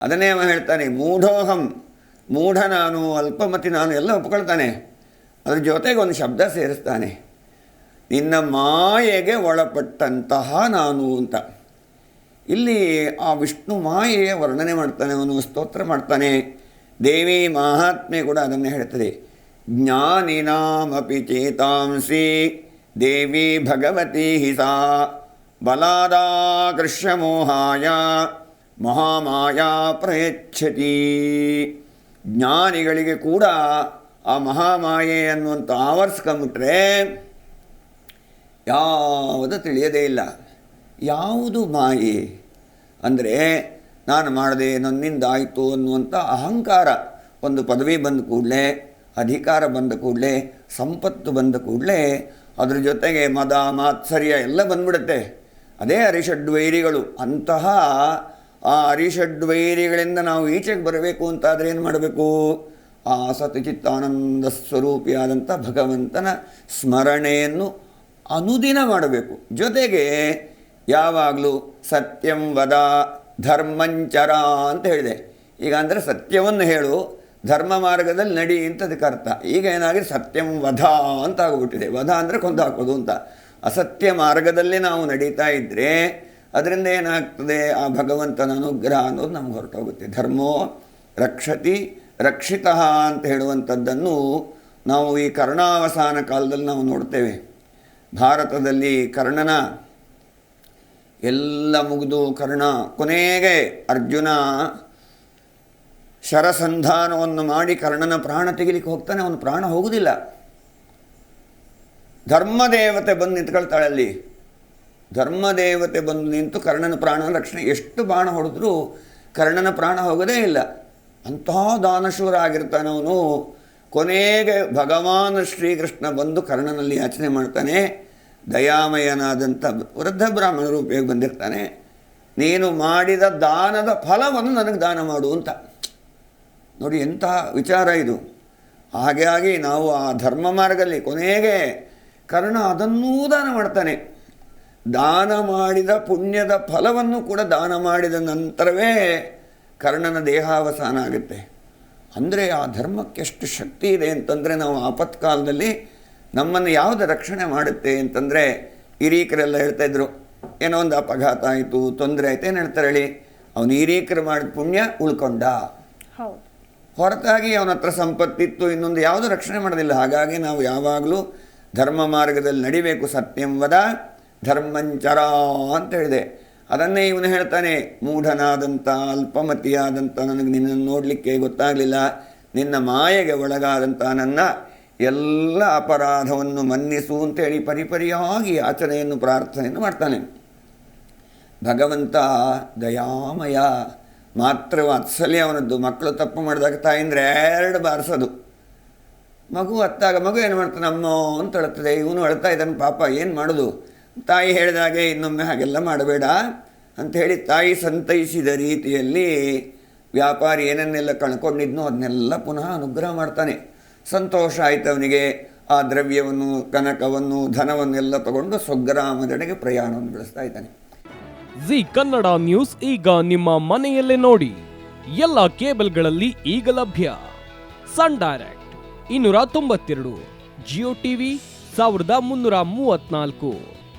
ಅದನ್ನೇ ಅವ ಹೇಳ್ತಾನೆ, ಮೂಢೋಹಂ ಮೂಢ ನಾನು ಅಲ್ಪಮತಿ ನಾನು, ಎಲ್ಲ ಒಪ್ಕೊಳ್ತಾನೆ. ಅದ್ರ ಜೊತೆಗೆ ಒಂದು ಶಬ್ದ ಸೇರಿಸ್ತಾನೆ, ನಿನ್ನ ಮಾಯೆಗೆ ಒಳಪಟ್ಟಂತಹ ನಾನು ಅಂತ. ಇಲ್ಲಿ ಆ ವಿಷ್ಣು ಮಾಯೆಯ ವರ್ಣನೆ ಮಾಡ್ತಾನೆ, ಅವನು ಸ್ತೋತ್ರ ಮಾಡ್ತಾನೆ. ದೇವಿ ಮಹಾತ್ಮೆ ಕೂಡ ಅದನ್ನು ಹೇಳ್ತದೆ, ಜ್ಞಾನಿನಾಮಪಿ ಚೇತಾಂಸಿ, ದೇವಿ ಭಗವತಿ ಹಿಸಾ ಬಲಾದಾಕೃಷ್ಯ ಮೋಹಾಯ ಮಹಾಮಾಯಾ ಪ್ರಯಚ್ಛತಿ. ಜ್ಞಾನಿಗಳಿಗೆ ಕೂಡ ಆ ಮಹಾಮಾಯೆ ಅನ್ನುವಂಥ ಆವರಿಸ್ಕೊಂಬಿಟ್ರೆ ಯಾವುದು ತಿಳಿಯದೇ ಇಲ್ಲ. ಯಾವುದು ಮಾಯೆ? ಅಂದರೆ ನಾನು ಮಾಡಿದೆ ನನ್ನಿಂದ ಆಯಿತು ಅನ್ನುವಂಥ ಅಹಂಕಾರ. ಒಂದು ಪದವಿ ಬಂದ ಕೂಡಲೇ, ಅಧಿಕಾರ ಬಂದ ಕೂಡಲೇ, ಸಂಪತ್ತು ಬಂದ ಕೂಡಲೇ ಅದ್ರ ಜೊತೆಗೆ ಮದ, ಮಾತ್ಸರ್ಯ ಎಲ್ಲ ಬಂದ್ಬಿಡುತ್ತೆ. ಅದೇ ಅರಿಷಡ್ವೈರಿಗಳು ಅಂತಹ ಆ ಅರಿಷಡ್ವೈರಿಗಳಿಂದ ನಾವು ಈಚೆಗೆ ಬರಬೇಕು ಅಂತಾದರೆ ಏನು ಮಾಡಬೇಕು? ಆ ಸತಚಿತ್ತಾನಂದ ಸ್ವರೂಪಿಯಾದಂಥ ಭಗವಂತನ ಸ್ಮರಣೆಯನ್ನು ಅನುದಿನ ಮಾಡಬೇಕು. ಜೊತೆಗೆ ಯಾವಾಗಲೂ ಸತ್ಯಂ ವದ ಧರ್ಮಂಚರ ಅಂತ ಹೇಳಿದೆ. ಈಗ ಅಂದರೆ ಸತ್ಯವನ್ನು ಹೇಳು, ಧರ್ಮ ಮಾರ್ಗದಲ್ಲಿ ನಡಿ ಅಂತ ಅದಕ್ಕೆ ಅರ್ಥ. ಈಗ ಏನಾಗಿದೆ? ಸತ್ಯಂ ವಧ ಅಂತ ಆಗ್ಬಿಟ್ಟಿದೆ ವಧ ಅಂದರೆ ಕೊಂದು ಹಾಕೋದು ಅಂತ. ಅಸತ್ಯ ಮಾರ್ಗದಲ್ಲಿ ನಾವು ನಡೀತಾ ಇದ್ದರೆ ಅದರಿಂದ ಏನಾಗ್ತದೆ? ಆ ಭಗವಂತನ ಅನುಗ್ರಹ ಅನ್ನೋದು ನಮ್ಗೆ ಹೊರಟೋಗುತ್ತೆ. ಧರ್ಮೋ ರಕ್ಷತಿ ರಕ್ಷಿತ ಅಂತ ಹೇಳುವಂಥದ್ದನ್ನು ನಾವು ಈ ಕರ್ಣಾವಸಾನ ಕಾಲದಲ್ಲಿ ನಾವು ನೋಡ್ತೇವೆ. ಭಾರತದಲ್ಲಿ ಕರ್ಣನ ಎಲ್ಲ ಮುಗಿದು ಕರ್ಣ, ಕೊನೆಗೆ ಅರ್ಜುನ ಶರಸಂಧಾನವನ್ನು ಮಾಡಿ ಕರ್ಣನ ಪ್ರಾಣ ತೆಗಿಲಿಕ್ಕೆ ಹೋಗ್ತಾನೆ. ಅವನು ಪ್ರಾಣ ಹೋಗುವುದಿಲ್ಲ ಧರ್ಮದೇವತೆ ಬಂದು ನಿಂತ್ಕೊಳ್ತಾಳೆ ಅಲ್ಲಿ. ಧರ್ಮದೇವತೆ ಬಂದು ನಿಂತು ಕರ್ಣನ ಪ್ರಾಣ ರಕ್ಷಣೆ ಎಷ್ಟು ಬಾಣ ಹೊಡೆದ್ರೂ ಕರ್ಣನ ಪ್ರಾಣ ಹೋಗೋದೇ ಇಲ್ಲ. ಅಂತಹ ದಾನಶೂರ ಆಗಿರ್ತಾನೆ ಅವನು ಕೊನೆಗೆ ಭಗವಾನ್ ಶ್ರೀಕೃಷ್ಣ ಬಂದು ಕರ್ಣನಲ್ಲಿ ಯಾಚನೆ ಮಾಡ್ತಾನೆ. ದಯಾಮಯನಾದಂಥ ವೃದ್ಧ ಬ್ರಾಹ್ಮಣ ರೂಪಿಯಾಗಿ ಬಂದಿರ್ತಾನೆ. ನೀನು ಮಾಡಿದ ದಾನದ ಫಲವನ್ನು ನನಗೆ ದಾನ ಮಾಡು ಅಂತ. ನೋಡಿ ಎಂತಹ ವಿಚಾರ ಇದು. ಹಾಗಾಗಿ ನಾವು ಆ ಧರ್ಮ ಮಾರ್ಗದಲ್ಲಿ ಕೊನೆಗೆ ಕರ್ಣ ಅದನ್ನೂ ದಾನ ಮಾಡ್ತಾನೆ. ದಾನ ಮಾಡಿದ ಪುಣ್ಯದ ಫಲವನ್ನು ಕೂಡ ದಾನ ಮಾಡಿದ ನಂತರವೇ ಕರ್ಣನ ದೇಹಾವಸಾನ ಆಗುತ್ತೆ. ಅಂದರೆ ಆ ಧರ್ಮಕ್ಕೆ ಎಷ್ಟು ಶಕ್ತಿ ಇದೆ ಅಂತಂದರೆ ನಾವು ಆಪತ್ಕಾಲದಲ್ಲಿ ನಮ್ಮನ್ನು ಯಾವುದು ರಕ್ಷಣೆ ಮಾಡುತ್ತೆ ಅಂತಂದರೆ ಹಿರೀಕರೆಲ್ಲ ಹೇಳ್ತಾಯಿದ್ರು ಏನೋ ಒಂದು ಅಪಘಾತ ಆಯಿತು ತೊಂದರೆ ಆಯಿತು ಏನು ಹೇಳ್ತಾರೆ ಹೇಳಿ? ಅವನು ಹಿರೀಕರು ಮಾಡಿದ ಪುಣ್ಯ ಉಳ್ಕೊಂಡ. ಹೌದು. ಹೊರತಾಗಿ ಅವನ ಹತ್ರ ಸಂಪತ್ತಿತ್ತು ಇನ್ನೊಂದು ಯಾವುದು ರಕ್ಷಣೆ ಮಾಡೋದಿಲ್ಲ. ಹಾಗಾಗಿ ನಾವು ಯಾವಾಗಲೂ ಧರ್ಮ ಮಾರ್ಗದಲ್ಲಿ ನಡಿಬೇಕು ಸತ್ಯಂ ವದ. ಧರ್ಮಂಚರ ಅಂತ ಹೇಳಿದೆ. ಅದನ್ನೇ ಇವನು ಹೇಳ್ತಾನೆ, ಮೂಢನಾದಂಥ, ಅಲ್ಪಮತಿಯಾದಂಥ, ನನಗೆ ನಿನ್ನನ್ನು ನೋಡಲಿಕ್ಕೆ ಗೊತ್ತಾಗಲಿಲ್ಲ. ನಿನ್ನ ಮಾಯೆಗೆ ಒಳಗಾದಂಥ ನನ್ನ ಎಲ್ಲ ಅಪರಾಧವನ್ನು ಮನ್ನಿಸು ಅಂತೇಳಿ ಪರಿಪರಿಯಾಗಿ ಆಚರಣೆಯನ್ನು, ಪ್ರಾರ್ಥನೆಯನ್ನು ಮಾಡ್ತಾನೆ. ಭಗವಂತ, ದಯಾಮಯ ಮಾತ್ರ ವಾತ್ಸಲ್ಯ ಅವನದ್ದು ಮಕ್ಕಳು ತಪ್ಪು ಮಾಡಿದಾಗ ತಾಯಿಂದ್ರೆ ಎರಡು ಬಾರಿಸೋದು. ಮಗು ಅತ್ತಾಗ ಮಗು ಏನು ಮಾಡ್ತಾನೆ, ಅಮ್ಮೋ ಅಂತ ಹೇಳ್ತದೆ ಇವನು ಹೇಳ್ತಾ ಇದ್ದಾನೆ, ಪಾಪ, ಏನು ಮಾಡೋದು? ತಾಯಿ ಹೇಳಿದಾಗೆ ಇನ್ನೊಮ್ಮೆ ಹಾಗೆಲ್ಲ ಮಾಡಬೇಡ ಅಂತ ಹೇಳಿ ತಾಯಿ ಸಂತೈಸಿದ ರೀತಿಯಲ್ಲಿ ವ್ಯಾಪಾರಿ ಏನನ್ನೆಲ್ಲ ಕಳ್ಕೊಂಡಿದ್ನೋ ಅದನ್ನೆಲ್ಲ ಪುನಃ ಅನುಗ್ರಹ ಮಾಡ್ತಾನೆ. ಸಂತೋಷ ಆಯಿತು ಅವನಿಗೆ. ಆ ದ್ರವ್ಯವನ್ನು, ಕನಕವನ್ನು, ಧನವನ್ನೆಲ್ಲ ತಗೊಂಡು ಸ್ವಗ್ರಾಮದೆಡೆಗೆ ಪ್ರಯಾಣವನ್ನು ಬೆಳೆಸ್ತಾ ಇದ್ದಾನೆ. ಜಿ ಕನ್ನಡ ನ್ಯೂಸ್ ಈಗ ನಿಮ್ಮ ಮನೆಯಲ್ಲೇ ನೋಡಿ. ಎಲ್ಲ ಕೇಬಲ್ಗಳಲ್ಲಿ ಈಗ ಲಭ್ಯ. ಸನ್ ಡೈರೆಕ್ಟ್, ಇನ್ನೂರ ತೊಂಬತ್ತೆರಡು, ಜಿಯೋ ಟಿವಿ, ಸಾವಿರದ ಮುನ್ನೂರ ಮೂವತ್ನಾಲ್ಕು